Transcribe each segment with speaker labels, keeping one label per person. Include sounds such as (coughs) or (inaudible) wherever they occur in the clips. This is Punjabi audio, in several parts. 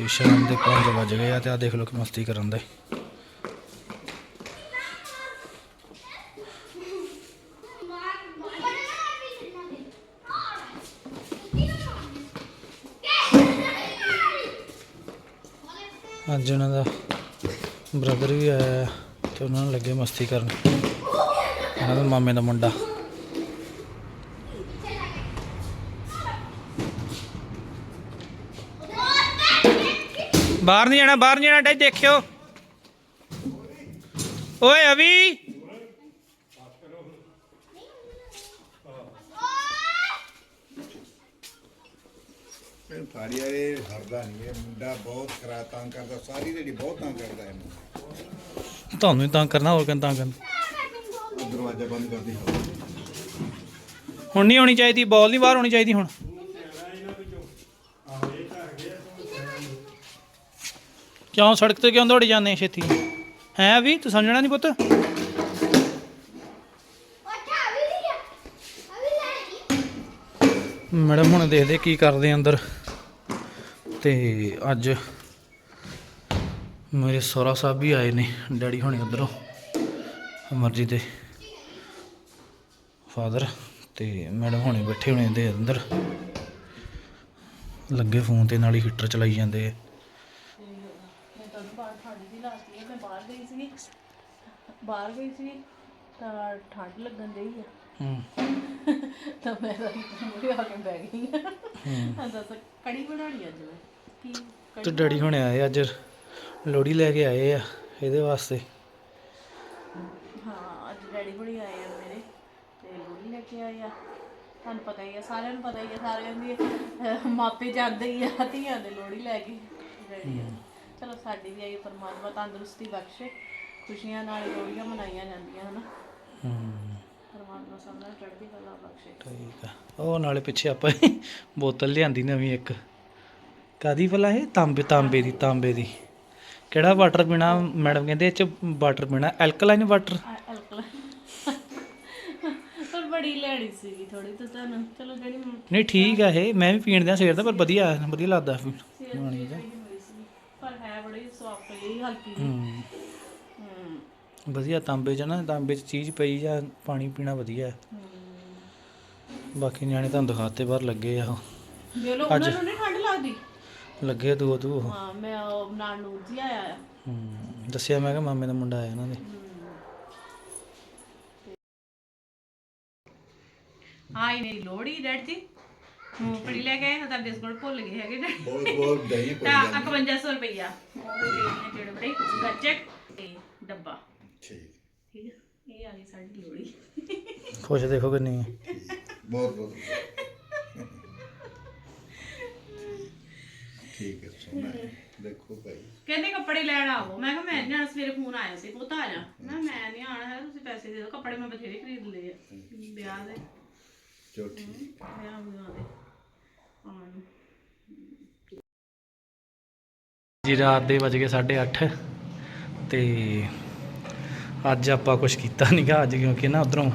Speaker 1: ਤੇ ਸ਼ਾਮ ਦੇ 5 ਵਜ ਗਏ ਆ ਤੇ ਆ ਦੇਖ ਲਓ ਕਿ ਮਸਤੀ ਕਰਨ ਦੇ। ਅੱਜ ਉਹਨਾਂ ਦਾ ਬ੍ਰਦਰ ਵੀ ਆਇਆ ਹੈ ਤੇ ਉਹਨਾਂ ਨੂੰ ਲੱਗੇ ਮਸਤੀ ਕਰਨ। ਉਹਨਾਂ ਦਾ ਮਾਮੇ ਦਾ ਮੁੰਡਾ। ਬਾਹਰ ਨਹੀਂ ਜਾਣਾ ਬਾਹਰ ਨਹੀਂ ਜਾਣਾ ਡੈ ਦੇਖਿਓ। ਓਏ ਅਵੀ।
Speaker 2: ਇਹ ਫਾੜੀ ਵਾਲੇ ਹਰਦਾ ਨਹੀਂ ਇਹ ਮੁੰਡਾ ਬਹੁਤ ਖਰਾ ਤੰਗ ਕਰਦਾ ਸਾਰੀ ਜਿਹੜੀ ਬਹੁਤ ਤੰਗ ਕਰਦਾ ਇਹਨੂੰ
Speaker 1: ਤੁਹਾਨੂੰ ਹੀ ਤੰਗ ਕਰਨਾ ਹੋਰ ਕਿੰਨਾ ਤੰਗ ਕਰਨਾ?
Speaker 2: ਦਰਵਾਜ਼ਾ ਬੰਦ ਕਰਦੀ ਹਵਾ
Speaker 1: ਹੁਣ ਨਹੀਂ ਹੋਣੀ ਚਾਹੀਦੀ ਬਾਲ ਨਹੀਂ ਬਾਹਰ ਹੋਣੀ ਚਾਹੀਦੀ ਹੁਣ। ਕਿਉਂ ਸੜਕ ਤੇ ਕਿਉਂ ਦੌੜ ਜਾਂਦੇ ਛੇਤੀ? ਹੈ ਵੀ ਤੂੰ ਸਮਝਣਾ ਨਹੀਂ ਪੁੱਤ? ਮੈਡਮ ਹੁਣ ਦੇਖਦੇ ਕੀ ਕਰਦੇ ਅੰਦਰ। ਤੇ ਅੱਜ ਮੇਰੇ ਸੋਹਰਾ ਸਾਹਿਬ ਵੀ ਆਏ ਨੇ ਡੈਡੀ ਹੁਣੇ ਉਧਰੋਂ ਅਮਰਜੀਤ ਦੇ ਫਾਦਰ ਤੇ ਮੈਡਮ ਹੁਣੇ ਬੈਠੇ ਹੋਣੇ ਦੇ ਅੰਦਰ। ਲੱਗੇ ਫੋਨ ਤੇ ਨਾਲ ਹੀ ਹੀਟਰ ਚਲਾਈ ਜਾਂਦੇ ਆ
Speaker 3: ਮੈਂ ਤੁਹਾਨੂੰ ਬਾਹਰ ਠੰਡ ਦੀ ਲੱਗਦੀ ਹੈ ਮੈਂ ਬਾਹਰ ਗਈ ਸੀ ਬਾਹਰ ਗਈ ਸੀ ਤਾਂ ਠੰਡ ਲੱਗਣ ਡਈ ਆ।
Speaker 1: ਹੂੰ।
Speaker 3: ਤਾਂ ਮੈਂ ਤਾਂ ਮੂਰੇ ਆ ਕੇ ਬਹਿ ਗਈ ਹਾਂ। ਦੱਸ ਕੜੀ ਬਣਾਉਣੀ ਅੱਜ ਮੈਂ? ਕੀ
Speaker 1: ਤੇ ਡੈਡੀ ਹੁਣੇ ਆਏ ਅੱਜ। ਲੋੜੀ ਲੈ ਕੇ ਆਏ ਆ ਇਹਦੇ ਵਾਸਤੇ।
Speaker 3: ਹਾਂ ਅੱਜ ਡੈਡੀ ਬੜੀ ਆਏ ਆ ਮੇਰੇ ਤੇ ਲੋਹੜੀ ਲੈ ਕੇ ਆਏ ਆ। ਤੁਹਾਨੂੰ ਪਤਾ ਹੀ ਆ ਸਾਰਿਆਂ ਨੂੰ ਪਤਾ ਹੀ ਆ ਸਾਰਿਆਂ ਦੀ ਅਹ, ਮਾਪੇ ਜਾਂਦੇ ਹੀ ਆ ਧੀਆਂ ਦੇ ਲੋਹੜੀ ਲੈ ਕੇ। ਡੈਡੀ ਆ। ਚਲੋ ਸਾਡੀ ਵੀ ਆਈ ਪਰਮਾਤਮਾ ਤੰਦਰੁਸਤੀ ਬਖਸ਼ੇ। ਖੁਸ਼ੀਆਂ ਨਾਲ ਲੋਹੜੀਆਂ ਮਨਾਈਆਂ ਜਾਂਦੀਆਂ ਹਨਾ।
Speaker 1: ਹੂੰ।
Speaker 3: ਪਰਮਾਤਮਾ ਸਭ ਨਾਲ ਚੜ੍ਹਦੀ ਕਲਾ ਬਖਸ਼ੇ।
Speaker 1: ਠੀਕ ਆ। ਉਹ ਨਾਲੇ ਪਿੱਛੇ ਆਪਾਂ ਬੋਤਲ ਲਿਆਂਦੀ ਨਵੀਂ ਇੱਕ। ਕਾਦੀ ਭਲਾ ਇਹ? ਤਾਂਬੇ ਤਾਂਬੇ ਦੀ ਤਾਂਬੇ ਦੀ। ਕਿਹੜਾ ਵਾਟਰ ਪੀਣਾ? ਮੈਡਮ ਕਹਿੰਦੇ ਇਹ ਚ ਵਾਟਰ ਪੀਣਾ। Alkaline water?
Speaker 3: ਅਲਕਲ ਪਰ ਬੜੀ ਲੈਣੀ ਸੀਗੀ ਥੋੜੀ ਤਾਂ ਤੁਹਾਨੂੰ। ਚਲੋ ਜਿਹੜੀ ਮ-
Speaker 1: ਨਹੀਂ ਠੀਕ ਆ ਇਹ। ਮੈਂ ਵੀ ਪੀਣ ਦਿਆਂ ਸਵੇਰ ਦਾ ਪਰ ਵਧੀਆ ਵਧੀਆ ਲੱਗਦਾ।
Speaker 3: ਦੀ ਪਰ ਹੈ ਬੜੀ ਸੌਫਟ ਜਿਹੀ ਹਲਕੀ ਜਿਹੀ।
Speaker 1: ਵਧੀਆ ਤਾਂਬੇ ਚ ਨਾ ਤਾਂਬੇ ਚ ਚੀਜ਼ ਪਈ ਜਾਂ ਪਾਣੀ ਪੀਣਾ ਵਧੀਆ। ਹੈ। ਬਾਕੀ ਨਿਆਣੇ ਤੁਹਾਨੂੰ ਦਿਖਾਤੇ ਬਾਹਰ ਲੱਗੇ ਆ ਉਹ।
Speaker 3: ਦੇ ਲੋ ਉਹਨਾਂ ਨੂੰ ਨਹੀਂ ਠੰਡ ਲੱਗਦੀ?
Speaker 1: ਲੱਗੇ ਦੋ ਦੋ ਉਹ।
Speaker 3: ਹਾਂ ਮੈਂ ਉਹ ਨਾਲ ਨੂਰ ਜੀ ਆਇਆ ਆ।
Speaker 1: ਹੂੰ ਦੱਸਿਆ ਮੈਂ ਕਿ ਮਾਮੇ ਦਾ ਮੁੰਡਾ ਆਇਆ ਇਹਨਾਂ ਦੇ।
Speaker 3: ਆਈ ਮੇਰੀ ਲੋੜੀ ਡੈਡ ਜੀ। ਮੂੰਗਫੜੀ ਲੈ ਕੇ ਆਏ ਤਾਂ ਬਿਸਕੁਟ ਭੁੱਲ ਗਏ ਹੈਗੇ ਡੈਡ।
Speaker 2: ਬਹੁਤ ਬਹੁਤ ਦਹੀਂ ਪਈ
Speaker 3: ਤਾਂ
Speaker 2: ਜਾਂਦੀ।
Speaker 3: 5100 ਰੁਪਈਆ। ਜਿਹੜੇ ਬੜੇ ਗੱਚਕ ਤੇ ਡੱਬਾ।
Speaker 2: ਠੀਕ।
Speaker 3: ਠੀਕ ਹੈ? ਇਹ ਆ ਗਈ ਸਾਡੀ ਲੋੜੀ
Speaker 1: ਖੁਸ਼ ਦੇਖੋ ਕਿੰਨੀ ਹੈ।
Speaker 2: ਬਹੁਤ ਬਹੁਤ ਠੀਕ। ਹੈ ਸੋਨਾ ਹੈ। ਦੇਖੋ ਭਾਈ।
Speaker 3: ਕਹਿੰਦੇ ਕੱਪੜੇ ਲੈਣ ਆਵੋ। ਮੈਂ ਕਿਹਾ ਮੈਂ ਨਹੀਂ ਸਵੇਰੇ ਫੋਨ ਆਇਆ ਸੀ ਪੁੱਤ ਆ ਜਾ। ਮੈਂ ਕਿਹਾ ਮੈਂ ਨਹੀਂ ਆਣਾ ਹੈ ਤੁਸੀਂ ਪੈਸੇ ਦੇ ਦਿਓ। ਕੱਪੜੇ ਮੈਂ ਬਥੇਰੇ ਖਰੀਦ ਲਏ ਆ। ਵਿਆਹ ਦੇ।
Speaker 2: ਚਲੋ ਠੀਕ।
Speaker 3: ਵਿਆਹ ਵਿਆਹ ਦੇ। ਆਉਣ।
Speaker 1: ਜੀ ਰਾਤ ਦੇ ਵਜ ਗਏ 8:30 ਤੇ ਅੱਜ ਆਪਾਂ ਕੁਝ ਕੀਤਾ ਨਹੀਂਗਾ ਅੱਜ ਕਿਉਂਕਿ ਨਾ ਉਧਰੋਂ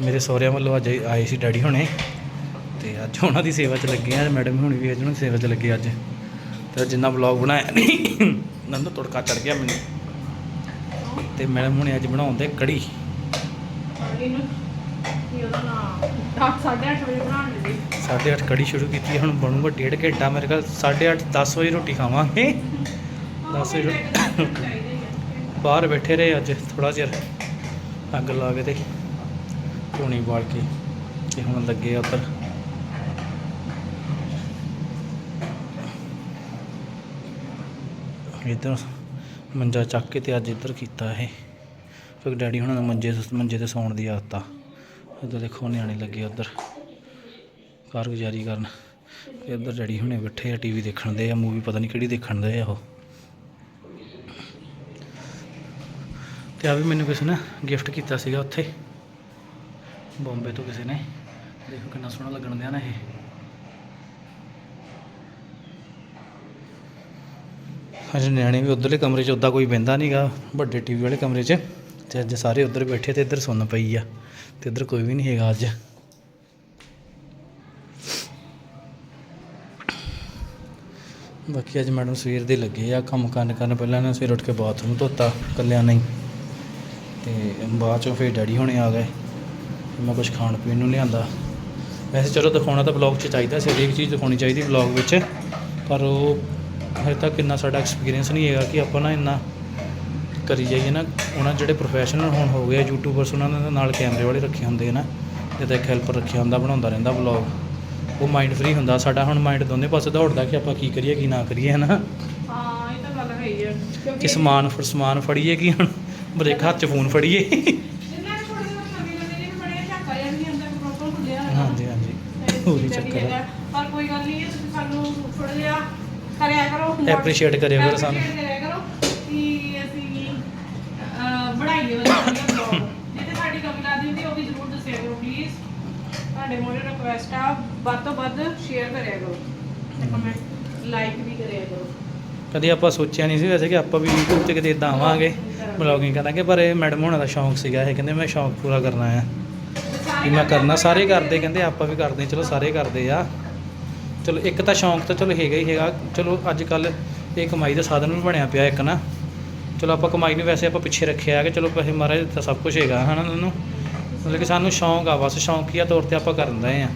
Speaker 1: ਮੇਰੇ ਸਹੁਰਿਆਂ ਵੱਲੋਂ ਅੱਜ ਆਏ ਸੀ ਡੈਡੀ ਹੁਣੇ ਤੇ ਅੱਜ ਉਹਨਾਂ ਦੀ ਸੇਵਾ 'ਚ ਲੱਗੇ ਆ ਮੈਡਮ ਹੁਣੀ ਵੀ ਉਹਨਾਂ ਦੀ ਸੇਵਾ 'ਚ ਲੱਗੇ ਅੱਜ। ਤੇ ਜਿੰਨਾ ਵਲੌਗ ਬਣਾਇਆ ਨਹੀਂ ਨੰਦ ਤੜਕਾ ਚੜ ਗਿਆ ਮੈਨੂੰ। ਤੇ ਮੈਡਮ ਹੁਣੇ ਅੱਜ ਬਣਾਉਂਦੇ ਕੜੀ।
Speaker 3: ਇਹਨੂੰ ਕੀ ਉਹਦਾ ਨਾਮ 8:30 ਵਜੇ ਬਣਾਉਣ ਦੇ
Speaker 1: 8:30 ਕੜੀ ਸ਼ੁਰੂ ਕੀਤੀ ਹੁਣ ਬਣੂਗਾ ਡੇਢ ਘੰਟਾ ਮੇਰੇ ਖਿਆਲ 8:30 10 ਵਜੇ ਰੋਟੀ ਖਾਵਾਂਗੇ। 10 ਵਜੇ ਬਾਹਰ ਬੈਠੇ ਰਹੇ ਅੱਜ ਥੋੜਾ ਚਿਰ ਅੱਗ ਲਾ ਕੇ ਤੇ ਧੂਣੀ ਬਾਲ ਕੇ ਤੇ ਹੁਣ ਲੱਗੇ ਆ ਉੱਧਰ। ਇੱਧਰ ਮੰਜਾ ਚੱਕ ਕੇ ਤੇ ਅੱਜ ਇੱਧਰ ਕੀਤਾ ਇਹ। ਫਿਰ ਡੈਡੀ ਹੁਣਾਂ ਦਾ ਮੰਜੇ ਮੰਜੇ ਤੇ ਸੌਣ ਦੀ ਆਦਤ ਆ। ਇੱਧਰ ਦੇਖੋ ਨਿਆਣੇ ਲੱਗੇ ਉੱਧਰ ਕਾਰਗੁਜ਼ਾਰੀ ਕਰਨ। ਤੇ ਇੱਧਰ ਡੈਡੀ ਹੁਣੇ ਬੈਠੇ ਆ, ਟੀਵੀ ਦੇਖਣ ਦੇ ਆ, ਮੂਵੀ ਪਤਾ ਨਹੀਂ ਕਿਹੜੀ ਦੇਖਣ ਦੇ ਆ ਉਹ। ਤੇ ਆ ਵੀ ਮੈਨੂੰ ਕਿਸੇ ਨੇ ਗਿਫਟ ਕੀਤਾ ਸੀਗਾ ਉੱਥੇ। ਬੰਬੇ ਤੋਂ ਕਿਸੇ ਨੇ। ਦੇਖੋ ਕਿੰਨਾ ਸੋਹਣਾ ਲੱਗਣ ਦਿਆ ਨਾ ਇਹ। ਅਜੇ ਨਿਆਣੇ ਵੀ ਉਧਰਲੇ ਕਮਰੇ 'ਚ, ਉੱਦਾਂ ਕੋਈ ਬਹਿੰਦਾ ਨਹੀਂਗਾ ਵੱਡੇ ਟੀਵੀ ਵਾਲੇ ਕਮਰੇ 'ਚ। ਤੇ ਅੱਜ ਸਾਰੇ ਉੱਧਰ ਬੈਠੇ ਤੇ ਇੱਧਰ ਸੁਣ ਪਈ ਆ। ਤੇ ਇੱਧਰ ਕੋਈ ਵੀ ਨਹੀਂ ਹੈਗਾ ਅੱਜ। ਬਾਕੀ ਅੱਜ ਮੈਡਮ ਸਵੇਰ ਦੇ ਲੱਗੇ ਆ, ਕੰਮ ਕਰਨ ਕਰਨ। ਪਹਿਲਾਂ ਨਾ ਸਵੇਰ ਉੱਠ ਕੇ ਬਾਥਰੂਮ ਧੋਤਾ, ਕੱਲਿਆਂ ਨਹੀਂ ਤੇ ਬਾਅਦ ਚੋਂ ਫਿਰ ਡੈਡੀ ਹੁਣੇ ਆ ਗਏ। ਮੈਂ ਕੁਝ ਖਾਣ ਪੀਣ ਨੂੰ ਲਿਆਂਦਾ। ਵੈਸੇ ਚਲੋ ਦਿਖਾਉਣਾ ਤਾਂ ਬਲੌਗ 'ਚ ਚਾਹੀਦਾ ਸੀ ਹਰੇਕ ਚੀਜ਼ ਦਿਖਾਉਣੀ ਚਾਹੀਦੀ ਬਲੌਗ ਵਿੱਚ। ਪਰ ਉਹ ਹਜੇ ਤੱਕ ਇੰਨਾ ਸਾਡਾ ਐਕਸਪੀਰੀਅੰਸ ਨਹੀਂ ਹੈਗਾ ਕਿ ਆਪਾਂ ਨਾ ਇੰਨਾ ਕਰੀ ਜਾਈਏ ਨਾ। ਉਹਨਾਂ ਜਿਹੜੇ ਪ੍ਰੋਫੈਸ਼ਨਲ ਹੁਣ ਹੋ ਗਏ ਯੂਟਿਊਬਰਸ ਉਹਨਾਂ ਨੇ ਤਾਂ ਨਾਲ ਕੈਮਰੇ ਵਾਲੇ ਰੱਖੇ ਹੁੰਦੇ ਨਾ। ਜਿੱਦਾਂ ਇੱਕ ਹੈਲਪਰ ਰੱਖਿਆ ਹੁੰਦਾ ਬਣਾਉਂਦਾ ਰਹਿੰਦਾ ਵਲੌਗ ਉਹ ਮਾਈਂਡ ਫ੍ਰੀ ਹੁੰਦਾ। ਸਾਡਾ ਹੁਣ ਮਾਈਂਡ ਦੋਨੇ ਪਾਸੇ ਦੌੜਦਾ ਕਿ ਆਪਾਂ ਕੀ ਕਰੀਏ ਕੀ ਨਾ ਕਰੀਏ ਹਨਾ।
Speaker 3: ਹਾਂ ਇਹ ਤਾਂ ਗੱਲ ਹੈ ਹੀ ਹੈ
Speaker 1: ਕਿ ਸਮਾਨ ਫਿਰ ਸਮਾਨ ਫੜੀਏ ਕੀ ਹੁਣ? ਬ੍ਰੇਕ ਹੱਥ 'ਚ ਫੋਨ ਫੜੀਏ। ਹਾਂਜੀ ਹਾਂਜੀ। ਉਹੀ ਚੱਕਰ ਹੈ।
Speaker 3: ਪਰ ਕੋਈ ਗੱਲ ਨਹੀਂ ਹੈ ਤੁਸੀਂ ਸਾਨੂੰ ਥੋੜਾ ਜਿਹਾ ਕਰਿਆ ਕਰੋ।
Speaker 1: Appreciate ਕਰਿਆ ਕਰੋ ਸਾਨੂੰ।
Speaker 3: Appreciate ਕਰਿਆ ਕਰੋ ਕਿ ਅਸੀਂ ਅਹ, ਬਣਾਈਏ ਵਧੀਆ ਵਧੀਆ vlog। ਜੇ ਤੇ ਸਾਡੀ ਕਮੀ ਲੱਗਦੀ ਹੁੰਦੀ ਉਹ ਵੀ ਜ਼ਰੂਰ ਦੱਸਿਆ ਕਰੋ ਪਲੀਜ਼ ਤੁਹਾਡੇ ਮੋਰੇ ਰਿਕੁਐਸਟ ਆ ਵੱਧ ਤੋਂ ਵੱਧ ਸ਼ੇਅਰ ਕਰਿਆ ਕਰੋ। ਤੇ ਕਮੈਂਟ ਲਾਈਕ ਵੀ ਕਰਿਆ ਕਰੋ।
Speaker 1: ਕਦੇ ਆਪਾਂ ਸੋਚਿਆ ਨਹੀਂ ਸੀ ਵੈਸੇ ਕਿ ਆਪਾਂ ਵੀ YouTube ਤੇ ਕਿਤੇ ਇਦਾਂ ਆਵਾਂਗੇ ਬਲੌਗਿੰਗ ਕਰਾਂਗੇ, ਪਰ ਇਹ ਮੈਡਮ ਹੋਣਾ ਦਾ ਸ਼ੌਂਕ ਸੀਗਾ, ਇਹ ਕਹਿੰਦੇ ਮੈਂ ਸ਼ੌਂਕ ਪੂਰਾ ਕਰਨਾ ਆ। ਵੀ ਮੈਂ ਕਰਨਾ, ਸਾਰੇ ਕਰਦੇ ਕਹਿੰਦੇ ਆਪਾਂ ਵੀ ਕਰਦੇ, ਚਲੋ ਸਾਰੇ ਕਰਦੇ ਆ। ਚਲੋ ਇੱਕ ਤਾਂ ਸ਼ੌਂਕ ਤਾਂ ਚਲੋ ਹੈਗਾ ਹੀ ਹੈਗਾ, ਚਲੋ ਅੱਜ ਕੱਲ ਇਹ ਕਮਾਈ ਦਾ ਸਾਧਨ ਵੀ ਬਣਿਆ ਪਿਆ ਇੱਕ ਨਾ। ਚਲੋ ਆਪਾਂ ਕਮਾਈ ਨੂੰ ਵੈਸੇ ਆਪਾਂ ਪਿੱਛੇ ਰੱਖਿਆ ਕਿ ਚਲੋ ਪੈਸੇ ਮਹਾਰਾਜ ਤਾਂ ਸਭ ਕੁਝ ਹੈਗਾ, ਹਨਾ ਨੂੰ ਮਤਲਬ ਕਿ ਸਾਨੂੰ ਸ਼ੌਂਕ ਆ, ਬਸ ਸ਼ੌਂਕੀਆ ਤੌਰ ਤੇ ਆਪਾਂ ਕਰਨ ਰਹੇ ਆ।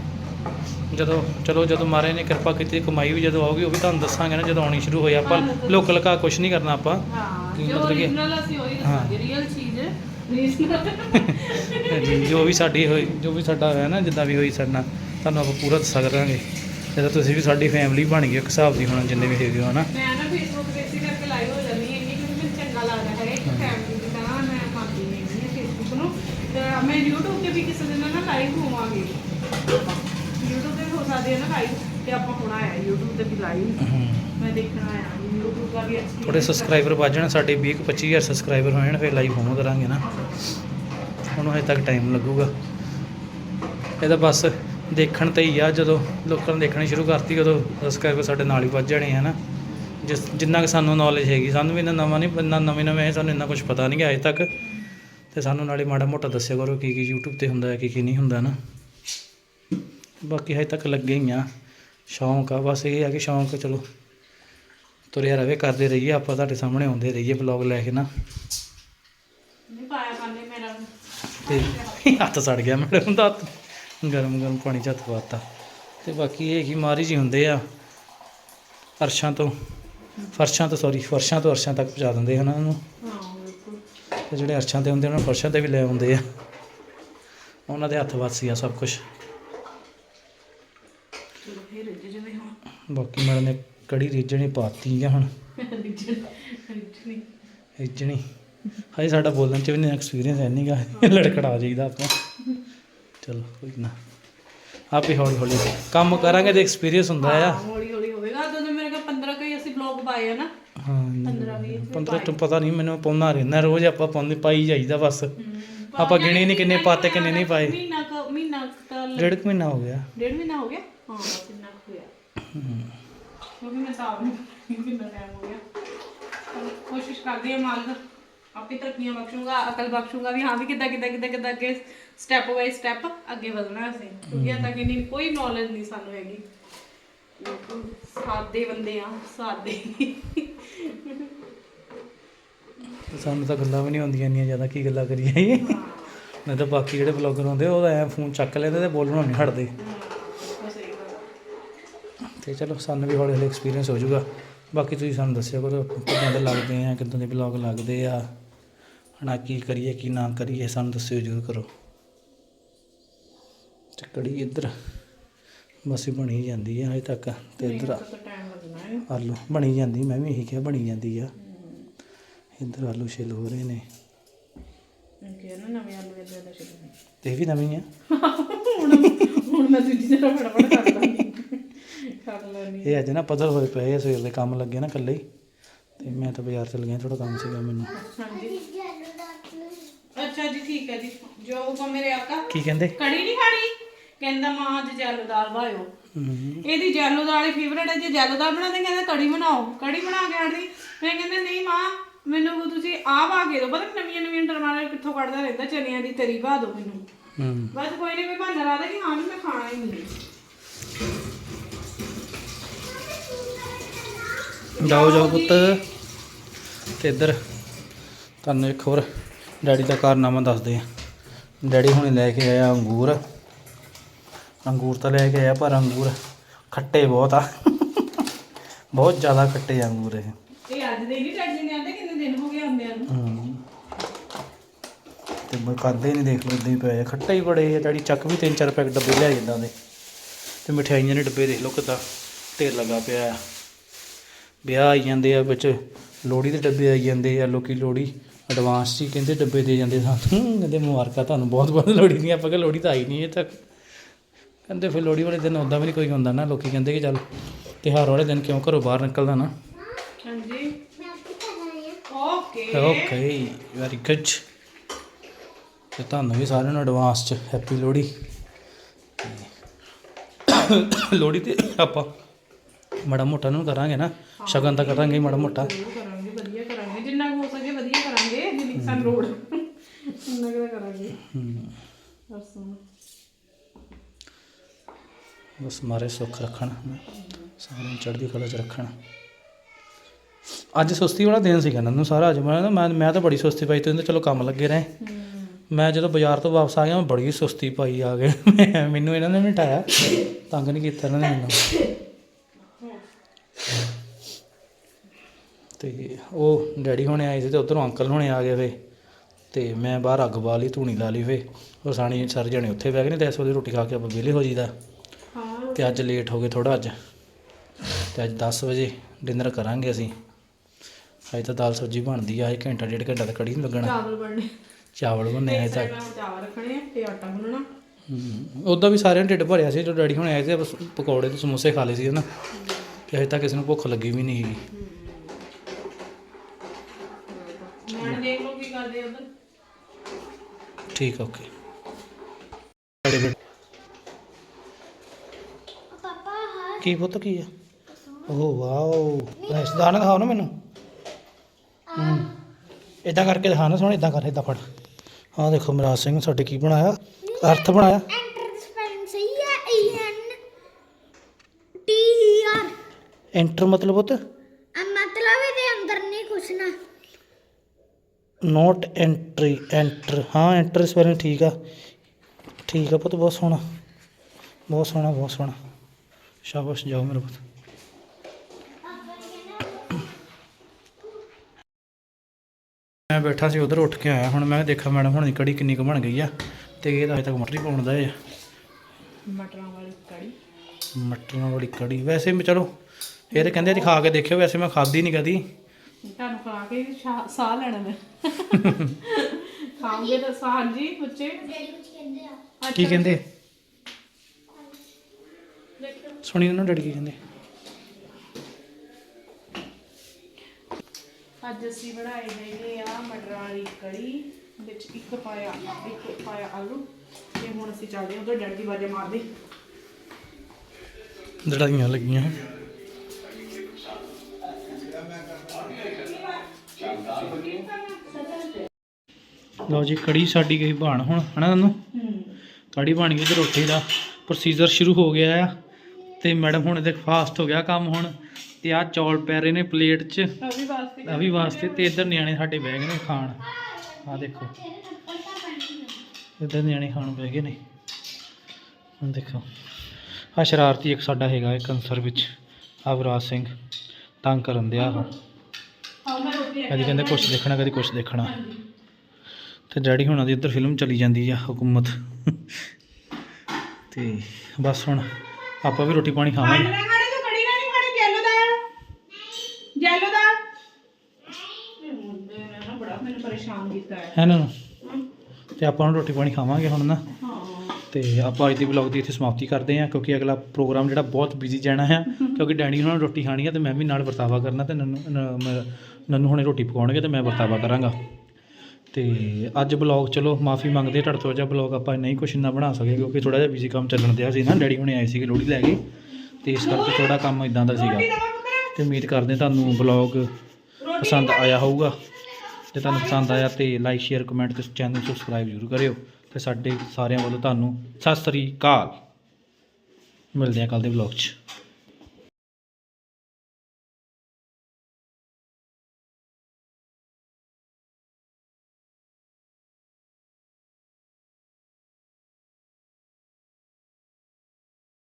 Speaker 1: ਜਦੋਂ ਚਲੋ ਜਦੋਂ ਮਹਾਰਾਜ ਨੇ ਕਿਰਪਾ ਕੀਤੀ ਕਮਾਈ ਵੀ ਜਦੋਂ ਆਊਗੀ ਉਹ ਵੀ ਤੁਹਾਨੂੰ ਦੱਸਾਂਗੇ ਨਾ ਜਦੋਂ ਆਉਣੀ ਸ਼ੁਰੂ ਹੋਈ ਆਪਾਂ ਲੋਕ ਲਕਾ ਕੁਝ ਨਹੀਂ ਕਰਨਾ ਆਪਾਂ।
Speaker 3: ਹਾਂ ਜੋ original ਅਸੀਂ ਉਹੀ
Speaker 1: ਹਾਂ।
Speaker 3: ਦੱਸਾਂਗੇ ਰੀਅਲ ਚੀਜ਼ ਰੀਅਲ
Speaker 1: ਜੀ, ਜੋ ਵੀ ਸਾਡੀ ਹੋਈ ਜੋ ਵੀ ਸਾਡਾ ਹੋਇਆ ਨਾ ਜਿੱਦਾਂ ਵੀ ਹੋਈ ਸਾਡਾ ਤੁਹਾਨੂੰ ਆਪਾਂ ਪੂਰਾ ਦੱਸਿਆ ਕਰਾਂਗੇ। ਜਦੋਂ ਤੁਸੀਂ ਵੀ ਸਾਡੀ ਫੈਮਿਲੀ ਬਣ ਗਈ ਇੱਕ ਹਿਸਾਬ ਦੀ ਹੁਣ ਜਿੰਨੇ ਵੀ ਹੈਗੇ ਹੋ ਨਾ।
Speaker 3: ਮੈਂ ਨਾ ਫੇਸਬੁੱਕ ਤੇ ਇਸੇ ਕਰਕੇ ਲਾਈਵ ਹੋ ਜਾਂਦੀ ਹਾਂ ਕਿ ਮੈਨੂੰ ਚੰਗਾ ਲੱਗਦਾ ਹੈ ਇੱਕ ਫੈਮਿਲੀ ਦੀ ਤਰ੍ਹਾਂ ਮੈਂ ਮੰਨਦੀ ਨਹੀਂ ਹਾਂ ਫੇਸਬੁੱਕ ਨੂੰ। ਤੇ ਮੈਂ YouTube ਤੇ ਵੀ ਕਿਸੇ ਦਿਨ ਨਾ ਲਾਈਵ ਹੋਵਾਂਗੀ। YouTube ਤੇ ਵੀ ਹੋ ਸਕਦੀ ਹੈ ਨਾ ਲਾਈਵ ਤੇ ਆਪਾਂ ਹੋਣਾ ਹੈ YouTube ਤੇ ਵੀ ਲਾਈਵ ਮੈਂ ਦੇਖਣਾ ਹੈ YouTube ਦਾ ਵੀ experience
Speaker 1: ਥੋੜੇ ਸਬਸਕ੍ਰਾਈਬਰ ਵੱਧ ਜਾਣ ਸਾਡੇ 20 25000 ਸਬਸਕ੍ਰਾਈਬਰ ਹੋ ਜਾਣ ਫਿਰ ਲਾਈਵ ਹੋਮ ਕਰਾਂਗੇ ਨਾ। ਹੁਣ ਹਜੇ ਤੱਕ ਟਾਈਮ ਲੱਗੂਗਾ। ਇਹਦਾ ਬਸ ਦੇਖਣ ਤੇ ਹੀ ਆ ਜਦੋਂ ਲੋਕਾਂ ਨੇ ਦੇਖਣੀ ਸ਼ੁਰੂ ਕਰਤੀ ਉਦੋਂ ਸਬਸਕ੍ਰਾਈਬਰ ਸਾਡੇ ਨਾਲ ਹੀ ਵੱਧ ਜਾਣੇ ਆ ਨਾ। ਜਿਸ ਜਿੰਨਾ ਕਿ ਸਾਨੂੰ ਨੌਲੇਜ ਹੈਗੀ ਸਾਨੂੰ ਵੀ ਇੰਨਾ ਨਵਾਂ ਨਹੀਂ ਇੰਨਾ ਨਵੇਂ ਨਵੇਂ ਹੈ ਸਾਨੂੰ ਇੰਨਾ ਕੁਝ ਪਤਾ ਨਹੀਂ ਗਾ ਅਜੇ ਤੱਕ। ਤੇ ਸਾਨੂੰ ਨਾਲੇ ਮਾੜਾ ਮੋਟਾ ਦੱਸਿਆ ਕਰੋ ਕੀ ਕੀ YouTube ਤੇ ਹੁੰਦਾ ਹੈ ਕੀ ਕੀ ਨਹੀਂ ਹੁੰਦਾ ਨਾ। ਬਾਕੀ ਹਜੇ ਤੱਕ ਲੱਗੇ ਹੀ ਆ। ਸ਼ੌਂਕ ਆ ਬਸ ਇਹ ਆ ਕਿ ਸ਼ੌਂਕ ਚਲੋ ਤੁਰਿਆ ਰਵੇ ਕਰਦੇ ਰਹੀਏ ਆਪਾਂ ਤੁਹਾਡੇ ਸਾਹਮਣੇ ਆਉਂਦੇ ਰਹੀਏ ਵਲੌਗ ਲੈ ਕੇ ਨਾ।
Speaker 3: ਨਹੀਂ ਪਾਇਆ ਕਰਨੇ ਮੇਰਾ।
Speaker 1: ਤੇ ਹੱਥ ਸੜ ਗਿਆ ਮੈਡਮ ਦਾ ਹੱਥ। ਗਰਮ ਗਰਮ ਪਾਣੀ 'ਚ ਹੱਥ ਪਾਤਾ। ਤੇ ਬਾਕੀ ਇਹ ਕਿ ਮਾਰੀ ਜੀ ਹੁੰਦੇ ਆ ਅਰਸ਼ਾਂ ਤੋਂ ਫਰਸ਼ਾਂ ਤੋਂ ਸੌਰੀ ਫਰਸ਼ਾਂ ਤੋਂ ਅਰਸ਼ਾਂ ਤੱਕ ਪਹੁੰਚਾ ਦਿੰਦੇ ਹਨ ਉਹਨਾਂ। ਨੂੰ
Speaker 3: ਹਾਂ ਬਿਲਕੁਲ।
Speaker 1: ਤੇ ਜਿਹੜੇ ਅਰਸ਼ਾਂ ਤੇ ਹੁੰਦੇ ਉਹਨਾਂ ਨੂੰ ਫਰਸ਼ਾਂ ਤੇ ਵੀ ਲੈ ਆਉਂਦੇ ਆ। ਉਹਨਾਂ ਦੇ ਹੱਥ ਵਾਸੀ ਆ ਸਭ ਕੁਝ
Speaker 3: ਚਲੋ ਫਿਰ ਰਿੱਝ ਜਵੇ ਹੁਣ
Speaker 1: ਬਾਕੀ ਮੈਡਮ ਨੇ ਕੜੀ ਰੀਝਣੀ ਪਾਤੀ ਆ ਹੁਣ।
Speaker 3: ਰੀਝਣੀ।
Speaker 1: ਹਾਏ ਸਾਡਾ ਬੋਲਣ 'ਚ ਵੀ ਨਹੀਂ ਐਕਸਪੀਰੀਅੰਸ ਹੈ ਨਹੀਂਗਾ ਲੜਖੜਾ ਜਾਈਦਾ ਆਪਾਂ। ਚਲੋ ਕੋਈ ਨਾ। ਆਪੇ ਹੌਲੀ ਹੌਲੀ ਕੰਮ ਕਰਾਂਗੇ ਤੇ ਐਕਸਪੀਰੀਅੰਸ ਹੁੰਦਾ ਆ।
Speaker 3: ਹੌਲੀ ਹੌਲੀ ਹੋਵੇਗਾ। ਤਾਂ ਮੇਰੇ ਕੋਲ 15 ਕਈ ਅਸੀਂ ਬਲੌਗ ਪਾਏ ਆ ਨਾ।
Speaker 1: ਹਾਂ
Speaker 3: 15 20
Speaker 1: 15 ਤੋਂ ਪਤਾ ਨਹੀਂ ਮੈਨੂੰ ਪਾਉਂਦਾ ਰਹਿੰਦਾ ਰੋਜ਼ ਆਪਾਂ ਪਾਉਂਦੇ ਪਾਈ ਜਾਈਦਾ ਬਸ। ਆਪਾਂ ਗਿਣੇ ਨਹੀਂ ਕਿੰਨੇ ਪਾਤੇ ਕਿੰਨੇ ਨਹੀਂ ਪਾਏ।
Speaker 3: ਮਹੀਨਾ ਕੁ ਮਹੀਨਾ ਤਾਂ
Speaker 1: ਡੇਢ ਮਹੀਨਾ ਹੋ ਗਿਆ।
Speaker 3: ਡੇਢ ਮਹੀਨਾ ਹੋ ਗਿਆ? ਹਾਂ ਕਿਉਂਕਿ ਮੈਂ ਤਾਂ ਆਪ ਨਹੀਂ ਕਿੰਨਾ ਟਾਈਮ ਹੋ ਗਿਆ। ਚਲੋ, ਕੋਸ਼ਿਸ਼ ਕਰਦੇ ਆ ਮਾਲਕ ਆਪੇ ਤਰੱਕੀਆਂ ਬਖਸ਼ੂਗਾ ਅਕਲ ਬਖਸ਼ੂਗਾ ਵੀ ਹਾਂ ਵੀ ਕਿੱਦਾਂ ਕਿੱਦਾਂ ਕਿੱਦਾਂ ਕਿੱਦਾਂ ਅੱਗੇ ਸਟੈਪ ਬਾਈ ਸਟੈਪ ਅੱਗੇ ਵਧਣਾ ਅਸੀਂ। ਕਿਉਂਕਿ ਅਜੇ ਤੱਕ ਇੰਨੀ ਕੋਈ ਨੌਲੇਜ ਨਹੀਂ ਸਾਨੂੰ ਹੈਗੀ। ਬਿਲਕੁਲ ਸਾਦੇ ਬੰਦੇ ਆ ਸਾਦੇ।
Speaker 1: ਤੇ ਸਾਨੂੰ ਤਾਂ ਗੱਲਾਂ ਵੀ ਨਹੀਂ ਆਉਂਦੀਆਂ ਇੰਨੀਆਂ ਜ਼ਿਆਦਾ ਕੀ ਗੱਲਾਂ ਕਰੀਏ। ਨਹੀਂ ਤਾਂ ਬਾਕੀ ਜਿਹੜੇ ਬਲੌਗਰ ਹੁੰਦੇ ਉਹ ਤਾਂ ਐ ਫੋਨ ਚੱਕ ਲੈਂਦੇ ਤੇ ਬੋਲਣੋਂ ਨਹੀਂ ਹਟਦੇ। ਤੇ ਚਲੋ ਸਾਨੂੰ ਵੀ ਹੌਲੀ ਹੌਲੀ ਐਕਸਪੀਰੀਅੰਸ ਹੋ ਜਾਊਗਾ ਬਾਕੀ ਤੁਸੀਂ ਸਾਨੂੰ ਦੱਸਿਆ ਕਰੋ ਕਿੱਦਾਂ ਦੇ ਲੱਗਦੇ ਆ ਕਿੱਦਾਂ ਦੇ ਬਲੌਗ ਲੱਗਦੇ ਆ ਹਣਾ ਕੀ ਕਰੀਏ ਕੀ ਨਾ ਕਰੀਏ ਸਾਨੂੰ ਦੱਸਿਓ ਜ਼ਰੂਰ ਕਰੋ। ਤੇ ਕੜੀ ਇੱਧਰ ਬਸ ਬਣੀ ਜਾਂਦੀ ਹੈ ਹਜੇ ਤੱਕ ਤੇ ਇੱਧਰ ਆਲੂ ਬਣੀ ਜਾਂਦੀ ਮੈਂ ਵੀ ਇਹੀ ਕਿਹਾ ਬਣੀ ਜਾਂਦੀ ਆ। ਇੱਧਰ ਆਲੂ ਛਿੱਲ ਹੋ ਰਹੇ ਨੇ। ਤੇ ਇਹ ਵੀ ਨਵੀਂ ਆ। (laughs)
Speaker 3: ਹੁਣ ਮੈਂ ਦੂਜੀ ਤਰ੍ਹਾਂ ਫਟਾਫਟ ਕਰ ਲਾਂਗੀ ਕਰ ਲੈਣੀ
Speaker 1: ਇਹ ਅੱਜ ਨਾ ਪਦਲ ਹੋਏ ਪਏ ਆ ਸਵੇਰ ਦੇ ਕੰਮ ਲੱਗੇ ਨਾ ਇਕੱਲੇ ਹੀ। ਤੇ ਮੈਂ ਤਾਂ ਬਾਜ਼ਾਰ ਚਲ ਗਿਆ ਥੋੜਾ ਕੰਮ ਸੀਗਾ ਮੈਨੂੰ।
Speaker 3: ਹਾਂਜੀ। ਅੱਛਾ ਜੀ ਠੀਕ ਹੈ ਜੀ। ਜੋ ਹੁਕਮ ਮੇਰੇ ਆਕਾ
Speaker 1: ਕੀ ਕਹਿੰਦੇ?
Speaker 3: ਕੜੀ ਨਹੀਂ ਖਾਣੀ? ਕਹਿੰਦਾ ਮਾਂ ਅੱਜ ਜੈਲੋ ਦਾਲ ਬਾਇਓ
Speaker 1: ਹਮ,
Speaker 3: ਇਹਦੀ ਜੈਲੋ ਦਾਲ ਹੀ ਫੇਵਰੇਟ ਹੈ ਜੇ ਜੈਲੋ ਦਾਲ ਬਣਾਉਂਦੇ ਕਹਿੰਦਾ ਕੜੀ ਬਣਾਓ। ਕੜੀ ਬਣਾ ਕੇ ਆੜੀ ਮੈਂ ਕਹਿੰਦਾ ਨਹੀਂ ਮਾਂ ਮੈਨੂੰ ਤੁਸੀਂ ਆਹ ਪਾ ਕੇ ਦਿਓ ਪਤਾ ਨੀ ਨਵੀਆਂ ਨਵੀਆਂ ਟਰਮਾਂ ਕਿੱਥੋਂ ਕੱਢਦਾ ਰਹਿੰਦਾ ਚਨਿਆਂ ਦੀ ਤਰੀ ਪਾ ਦਿਓ ਮੈਨੂੰ।
Speaker 1: ਹਮ
Speaker 3: ਬਸ ਕੋਈ ਨਹੀਂ ਕੋਈ ਬਹਾਨਾ ਲਾ ਦੇ ਕਿ ਹਾਂ ਵੀ ਮੈਂ ਖਾਣਾ ਹੀ ਨਹੀਂ।
Speaker 1: ਜਾਓ ਜਾਓ ਪੁੱਤ। ਤੇ ਇੱਧਰ ਤੁਹਾਨੂੰ ਇੱਕ ਹੋਰ ਡੈਡੀ ਦਾ ਕਾਰਨਾਮਾ ਦੱਸਦੇ ਆ। ਡੈਡੀ ਹੁਣੇ ਲੈ ਕੇ ਆਇਆ ਅੰਗੂਰ। ਅੰਗੂਰ ਤਾਂ ਲੈ ਕੇ ਆਇਆ ਪਰ ਅੰਗੂਰ ਖੱਟੇ ਬਹੁਤ ਆ। ਬਹੁਤ ਜ਼ਿਆਦਾ ਖੱਟੇ ਆ ਅੰਗੂਰ ਇਹ।
Speaker 3: ਇਹ ਅੱਜ ਦੇ ਨਹੀਂ ਟੈਡੀ ਨੇ ਆਂਦੇ ਕਿੰਨੇ ਦਿਨ ਹੋ ਗਏ ਆਉਂਦਿਆਂ ਨੂੰ।
Speaker 1: ਹਮ। ਤੇ ਮੈਂ ਖਾਦੇ ਨਹੀਂ ਦੇਖ ਲਓ ਇਦਾਂ ਹੀ ਪਏ ਆ। ਖੱਟੇ ਹੀ ਬੜੇ ਆ। ਡੈਡੀ ਚੱਕ ਵੀ ਤਿੰਨ ਚਾਰ ਪੈਕ ਡੱਬੇ ਲੈ ਜਾਂਦਾ ਉਹਦੇ ਤੇ ਮਠਿਆਈਆਂ ਦੇ ਡੱਬੇ ਦੇਖ ਲਓ ਕਿੱਦਾਂ। ਢੇਰ ਲੱਗਾ ਪਿਆ ਆ। ਵਿਆਹ ਆਈ ਜਾਂਦੇ ਆ ਵਿੱਚ ਲੋਹੜੀ ਦੇ ਡੱਬੇ ਆਈ ਜਾਂਦੇ ਆ ਲੋਕੀ ਲੋਹੜੀ ਐਡਵਾਂਸ 'ਚ ਹੀ ਕਹਿੰਦੇ ਡੱਬੇ ਦੇ ਜਾਂਦੇ ਸਾਨੂੰ ਕਹਿੰਦੇ ਮੁਬਾਰਕਾਂ ਤੁਹਾਨੂੰ ਬਹੁਤ ਬਹੁਤ ਲੋਹੜੀ ਦੀਆਂ ਆਪਾਂ ਕਿ ਲੋਹੜੀ ਤਾਂ ਆਈ ਨਹੀਂ ਇਹ ਤੱਕ। ਕਹਿੰਦੇ ਫਿਰ ਲੋਹੜੀ ਵਾਲੇ ਦਿਨ ਉਦਾਂ ਵੀ ਨਹੀਂ ਕੋਈ ਹੁੰਦਾ ਨਾ ਲੋਕੀ ਕਹਿੰਦੇ ਕਿ ਚੱਲ ਤਿਉਹਾਰ ਵਾਲੇ ਦਿਨ ਕਿਉਂ ਘਰੋਂ ਬਾਹਰ ਨਿਕਲਦਾ ਨਾ।
Speaker 3: ਹਾਂਜੀ। ਓਕੇ
Speaker 1: ਓਕੇ ਵੈਰੀ ਗੁੱਡ ਤੇ ਤੁਹਾਨੂੰ ਵੀ ਸਾਰਿਆਂ ਨੂੰ ਐਡਵਾਂਸ ਚ ਹੈਪੀ ਲੋਹੜੀ। (coughs) ਲੋਹੜੀ ਤੇ ਆਪਾਂ ਮਾੜਾ ਮੋਟਾ ਨੂੰ ਕਰਾਂਗੇ ਨਾ ਸ਼ਗਨ ਤਾਂ ਕਰਾਂਗੇ ਹੀ ਮਾੜਾ ਮੋਟਾ।
Speaker 3: ਜ਼ਰੂਰ ਕਰਾਂਗੇ ਵਧੀਆ ਕਰਾਂਗੇ ਜਿੰਨਾ ਕੁ ਹੋ ਸਕੇ ਵਧੀਆ ਕਰਾਂਗੇ ਜਿੰਨੀ ਸਾਨੂੰ ਲੋੜ। ਉਹਨਾਂ ਕੁ ਤਾਂ ਕਰਾਂਗੇ। ਪਰਸੋਂ
Speaker 1: ਬਸ ਮਾਰੇ ਸੁੱਖ ਰੱਖਣ ਸਾਰਿਆਂ ਨੂੰ ਚੜ੍ਹਦੀ ਕਲਾ ਚ ਰੱਖਣ। ਅੱਜ ਸੁਸਤੀ ਵਾਲਾ ਦਿਨ ਸੀਗਾ ਨੰਨੂ ਸਾਰਾ ਅੱਜ ਮੈਂ ਮੈਂ ਮੈਂ ਤਾਂ ਬੜੀ ਸੁਸਤੀ ਪਾਈ ਤਾਂ ਚਲੋ ਕੰਮ ਲੱਗੇ ਰਹੇ। ਮੈਂ ਜਦੋਂ ਬਾਜ਼ਾਰ ਤੋਂ ਵਾਪਸ ਆ ਗਿਆ ਮੈਂ ਬੜੀ ਸੁਸਤੀ ਪਾਈ ਆ ਗਏ ਮੈਂ- ਮੈਨੂੰ ਇਹਨਾਂ ਨੇ ਮਿਟਾਇਆ ਤੰਗ ਨਹੀਂ ਕੀਤਾ ਇਹਨਾਂ ਨੇ ਮੈਨੂੰ। ਤੇ ਉਹ ਡੈਡੀ ਹੁਣੇ ਆਏ ਸੀ ਤੇ ਉਧਰੋਂ ਅੰਕਲ ਹੁਣੇ ਆ ਗਏ ਵੇ। ਤੇ ਮੈਂ ਬਾਹਰ ਅੱਗ ਬਾਲ ਲਈ ਧੂਣੀ ਲਾ ਲਈ ਵੇ। ਉਹ ਸਾਣੀ ਸਾਰੇ ਜਣੇ ਉੱਥੇ ਬਹਿ ਗਏ ਨੇ ਤੇ ਇਸ ਵੇਲੇ ਰੋਟੀ ਖਾ ਕੇ ਆਪਾਂ ਵਿਹਲੇ ਹੋ ਜੀਦਾ
Speaker 3: ਹਾਂ।
Speaker 1: ਤੇ ਅੱਜ ਲੇਟ ਹੋ ਗਏ ਥੋੜਾ ਅੱਜ। ਤੇ ਅੱਜ 10 ਵਜੇ ਡਿਨਰ ਕਰਾਂਗੇ ਅਸੀਂ। ਅਜੇ ਤਾਂ ਦਾਲ ਸਬਜ਼ੀ ਬਣਦੀ ਆ ਇਹ ਘੰਟਾ ਡੇਢ ਘੰਟਾ ਤਾਂ ਕੜੀ ਨਹੀਂ ਲੱਗਣਾ।
Speaker 3: ਚਾਵਲ ਬਣਨੇ।
Speaker 1: ਚਾਵਲ ਅਜੇ ਤੱਕ।
Speaker 3: ਮੈਂ ਚਾਵਲ ਰੱਖਣੇ ਆ ਤੇ ਆਟਾ ਗੁੰਨਣਾ।
Speaker 1: ਉਦਾਂ ਵੀ ਸਾਰਿਆਂ ਨੇ ਢਿੱਡ ਭਰਿਆ ਸੀ ਜਦੋਂ ਡੈਡੀ ਹੁਣ ਆਏ ਸੀ ਬਸ ਪਕੌੜੇ ਤੇ ਸਮੋਸੇ ਖਾ ਲਏ ਸੀ ਨਾ ਤੇ ਅਜੇ ਤੱਕ ਕਿਸੇ ਨੂੰ ਭੁੱਖ ਲੱਗੀ ਵੀ ਨਹੀਂ ਹੈਗੀ
Speaker 3: ਮੈਂ ਦੇਖ ਲਓ ਕੀ ਕਰਦੇ ਉਧਰ
Speaker 1: ਠੀਕ ਓਕੇ ਕੀ ਪੁੱਤ ਕੀ ਆ? ਓ ਵਾਓ। ਰਸਦਾਰ ਨਾ ਦਿਖਾਓ ਨਾ ਮੈਨੂੰ। ਹੂੰ। ਇਦਾਂ ਕਰਕੇ ਦਿਖਾ ਨਾ ਸੋਹਣਾ ਇਦਾਂ ਕਰ ਇਦਾਂ ਫੜ। ਆਹ ਦੇਖੋ ਮਰਾਜ ਸਿੰਘ ਸਾਡੇ ਕੀ ਬਣਾਇਆ? ਅਰਥ ਬਣਾਇਆ?
Speaker 4: ਐਂਟਰ ਦੀ ਸਪੈਲਿੰਗ ਸਹੀ ਹੈ E N T R
Speaker 1: enter ਮਤਲਬ ਪੁੱਤ
Speaker 4: ਮਤਲਬ ਇਹਦੇ ਅੰਦਰ ਨਹੀਂ ਕੁਛ ਨਾ
Speaker 1: ਨੋਟ ਐਂਟਰੀ ਐਂਟਰ ਹਾਂ ਐਂਟਰ ਸਪੈਲਿੰਗ ਠੀਕ ਆ। ਠੀਕ ਆ ਪੁੱਤ ਬਹੁਤ ਸੋਹਣਾ। ਬਹੁਤ ਸੋਹਣਾ ਬਹੁਤ ਸੋਹਣਾ। ਸ਼ਾਬਾਸ਼ ਜਾਓ ਮੇਰੇ ਪੁੱਤ। ਮੈਂ ਬੈਠਾ ਸੀ ਉਧਰ ਉੱਠ ਕੇ ਆਇਆ। ਹੁਣ ਮੈਂ ਦੇਖਿਆ ਮੈਡਮ ਹੁਣ ਦੀ ਕੜੀ ਕਿੰਨੀ ਕੁ ਬਣ ਗਈ ਆ। ਤੇ ਇਹ ਤਾਂ ਅਜੇ ਤੱਕ ਮਟਰ ਪਾਉਣ ਦਾ ਹੈ
Speaker 3: ਮਟਰਾਂ ਵਾਲੀ ਕੜੀ।
Speaker 1: ਮਟਰਾਂ ਵਾਲੀ ਕੜੀ। ਵੈਸੇ ਵੀ ਚਲੋ ਇਹ ਤਾਂ ਕਹਿੰਦੇ ਅੱਜ ਖਾ ਕੇ ਦੇਖਿਓ। ਵੈਸੇ ਮੈਂ ਖਾਧੀ ਨਹੀਂ ਕਦੀ।
Speaker 3: ਤੁਹਾਨੂੰ ਖਾ ਕੇ ਸ਼ਾ- ਸਾਹ ਲੈਣਾ ਮੈਂ। ਖਾਓਗੇ ਤਾਂ ਸਾਹ ਜੀ ਬੱਚੇ?
Speaker 1: ਕੀ ਕਹਿੰਦੇ? ਸੁਣੀ ਉਹਨਾਂ ਡੈਡੀ ਕੀ ਕਹਿੰਦੇ?
Speaker 3: ਅੱਜ ਅਸੀਂ ਬਣਾਏ ਹੈਗੇ ਆ ਮਟਰਾਂ ਵਾਲੀ ਕੜੀ ਵਿੱਚ ਇੱਕ ਪਾਇਆ ਇੱਕ ਪਾਇਆ ਆਲੂ ਤੇ ਹੁਣ ਅਸੀਂ ਚੱਲਦੇ ਹਾਂ ਉਧਰ ਡੈਡੀ ਦੀ ਵਾਜਾ ਮਾਰਦੇ।
Speaker 1: ਲੜਾਈਆਂ ਲੱਗੀਆਂ। ਲਓ ਜੀ ਕੜੀ ਸਾਡੀ ਗਈ ਬਣ ਹੁਣ ਹਨਾ ਤੁਹਾਨੂੰ? ਕੜੀ ਬਣ ਗਈ ਤੇ ਰੋਟੀ ਦਾ ਪ੍ਰੋਸੀਜਰ ਸ਼ੁਰੂ ਹੋ ਗਿਆ ਆ। ਤੇ ਮੈਡਮ ਹੁਣ ਇਹਦੇ ਫਾਸਟ ਹੋ ਗਿਆ ਕੰਮ ਹੁਣ। ਤੇ ਆ ਚੌਲ ਪੈ ਰਹੇ ਨੇ ਪਲੇਟ 'ਚ।
Speaker 3: ਅਭੀ ਵਾਸਤੇ
Speaker 1: ਆ ਵੀ ਵਾਸਤੇ ਤੇ ਇੱਧਰ ਨਿਆਣੇ ਸਾਡੇ ਬਹਿ ਗਏ ਨੇ ਖਾਣ। ਆ ਦੇਖੋ। ਇੱਧਰ ਨਿਆਣੇ ਖਾਣ ਬਹਿ ਗਏ ਨੇ। ਹੁਣ ਦੇਖੋ। ਆ ਸ਼ਰਾਰਤੀ ਇੱਕ ਸਾਡਾ ਹੈਗਾ ਇੱਕ ਅੰਸਰ ਵਿੱਚ ਅਵਰਾਜ ਸਿੰਘ। ਤੰਗ ਕਰਨ ਦਿਆ
Speaker 3: ਹਾਂ ਮੈਂ ਰੋਟੀ
Speaker 1: ਕਦੀ ਕਹਿੰਦੇ ਕੁਛ ਦੇਖਣਾ ਕਦੀ ਕੁਛ ਦੇਖਣਾ। ਤੇ ਡੈਡੀ ਹੁਣਾਂ ਦੀ ਇੱਧਰ ਫਿਲਮ ਚਲੀ ਜਾਂਦੀ ਆ ਹਕੂਮਤ। ਤੇ ਬਸ ਹੁਣ ਆਪਾਂ ਵੀ ਰੋਟੀ ਪਾਣੀ ਖਾਵਾਂਗੇ।
Speaker 3: ਹੈ।
Speaker 1: ਨਾ? ਤੇ ਆਪਾਂ ਹੁਣ ਰੋਟੀ ਪਾਣੀ ਖਾਵਾਂਗੇ ਹੁਣ ਨਾ। ਤੇ ਆਪਾਂ ਅੱਜ ਦੀ ਵਲੌਗ ਦੀ ਇੱਥੇ ਸਮਾਪਤੀ ਕਰਦੇ ਹਾਂ ਕਿਉਂਕਿ ਅਗਲਾ ਪ੍ਰੋਗਰਾਮ ਜਿਹੜਾ ਬਹੁਤ ਬਿਜ਼ੀ ਜਾਣਾ ਹੈ ਕਿਉਂਕਿ ਡੈਡੀ ਹੁਣਾਂ ਨੇ ਰੋਟੀ ਖਾਣੀ ਹੈ ਤੇ ਮੈਂ ਵੀ ਨਾਲ ਵਰਤਾਵਾ ਕਰਨਾ ਤੇ ਨੰਨੂ ਨੰਨੂ ਹੁਣੇ ਰੋਟੀ ਪਕਾਉਣਗੇ ਤੇ ਮੈਂ ਵਰਤਾਵਾ ਕਰਾਂਗਾ। ਤੇ ਅੱਜ ਵਲੌਗ ਚਲੋ, ਮਾਫੀ ਮੰਗਦੇ ਤੁਹਾਡੇ ਤੋਂ ਜਿਹਾ ਵਲੌਗ ਆਪਾਂ ਨਹੀਂ ਕੁਛ ਇੰਨਾ ਬਣਾ ਸਕੇ, ਕਿਉਂਕਿ ਥੋੜਾ ਜਿਹਾ ਬਿਜ਼ੀ ਕੰਮ ਚੱਲਣ ਦਿਆ ਸੀ ਨਾ, ਡੈਡੀ ਹੁਣੇ ਆਏ ਸੀਗੇ ਲੋਹੜੀ ਲੈ ਕੇ, ਤੇ ਇਸ ਕਰਕੇ ਥੋੜਾ ਕੰਮ ਇਦਾਂ ਦਾ ਸੀਗਾ। ਤੇ ਉਮੀਦ ਕਰਦੇ ਹਾਂ ਤੁਹਾਨੂੰ ਵਲੌਗ ਪਸੰਦ ਆਇਆ ਹੋਊਗਾ। ਜੇ ਤੁਹਾਨੂੰ ਪਸੰਦ ਆਇਆ ਤੇ ਲਾਈਕ ਸ਼ੇਅਰ ਕਮੈਂਟ ਤੇ ਚੈਨਲ ਸਬਸਕ੍ਰਾਈਬ ਜ਼ਰੂਰ ਕਰਿਓ। ਤੇ ਸਾਡੇ ਸਾਰਿਆਂ ਵੱਲੋਂ ਤੁਹਾਨੂੰ ਸਤਿ ਸ੍ਰੀ ਅਕਾਲ। ਮਿਲਦੇ ਹਾਂ ਕੱਲ ਦੇ ਵਲੌਗ 'ਚ।